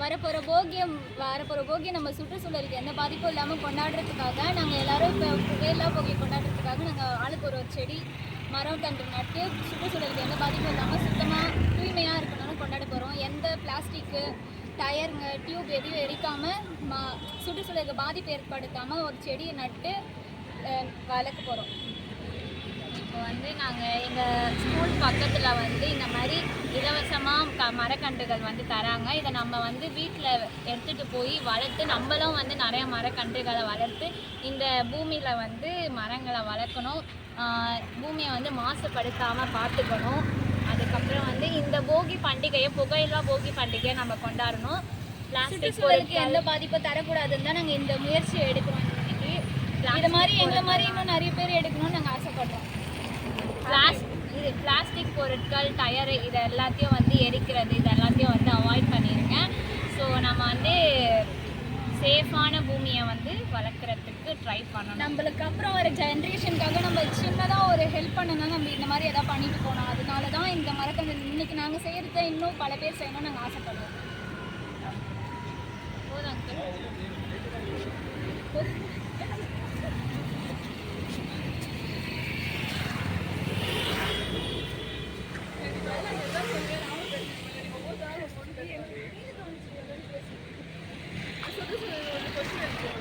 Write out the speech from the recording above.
வரப்போகிற போகியம் வரப்போகிற போகியம் நம்ம சுற்றுச்சூழலுக்கு எந்த பாதிப்பும் இல்லாமல் கொண்டாடுறதுக்காக நாங்கள் எல்லாரும் இப்போ புகையில்லா போகியை கொண்டாடுறதுக்காக நாங்கள் ஆளுக்கு ஒரு ஒரு செடி மரம் தண்டு நட்டு சுற்றுச்சூழலுக்கு எந்த பாதிப்பும் இல்லாமல் சுத்தமாக தூய்மையாக இருக்கணும்னு கொண்டாட போகிறோம் எந்த பிளாஸ்டிக்கு டயருங்க டியூப் எதையும் எரிக்காமல் மா சுற்றுச்சூழலுக்கு பாதிப்பு ஏற்படுத்தாமல் ஒரு செடியை நட்டு வளர்க்க போகிறோம் வந்து நாங்கள் எங்கள் ஸ்கூல் பக்கத்தில் வந்து இந்த மாதிரி இலவசமாக க மரக்கன்றுகள் வந்து தராங்க. இதை நம்ம வந்து வீட்டில் எடுத்துகிட்டு போய் வளர்த்து நம்மளும் வந்து நிறைய மரக்கன்றுகளை வளர்த்து இந்த பூமியில் வந்து மரங்களை வளர்க்கணும். பூமியை வந்து மாசுபடுத்தாமல் பார்த்துக்கணும். அதுக்கப்புறம் வந்து இந்த போகி பண்டிகையை புகையில்லா போகி பண்டிகையை நம்ம கொண்டாடணும். பிளாஸ்டிக் எந்த பாதிப்பும் தரக்கூடாதுன்னு தான் நாங்கள் இந்த முயற்சியை எடுக்கிறோம் இது மாதிரி எங்களை மாதிரி இன்னும் நிறைய பேர் எடுக்கணும்னு நாங்கள் இது பிளாஸ்டிக் பொருட்கள் டயரு இது எல்லாத்தையும் வந்து எரிக்கிறது இது எல்லாத்தையும் வந்து அவாய்ட் பண்ணிடுங்க ஸோ நம்ம வந்து சேஃபான பூமியை வந்து வளர்க்குறதுக்கு ட்ரை பண்ணணும். நம்மளுக்கு அப்புறம் வர ஜென்ரேஷனுக்காக நம்ம சின்னதாக ஒரு ஹெல்ப் பண்ணணும் நம்ம இந்த மாதிரி எதாவது பண்ணிட்டு போனோம் அதனால தான் இந்த மரக்கன்று இன்னைக்கு நாங்கள் செய்கிறத இன்னும் பல பேர் செய்யணும்னு நாங்கள் ஆசைப்படுறோம். போதும் uncle.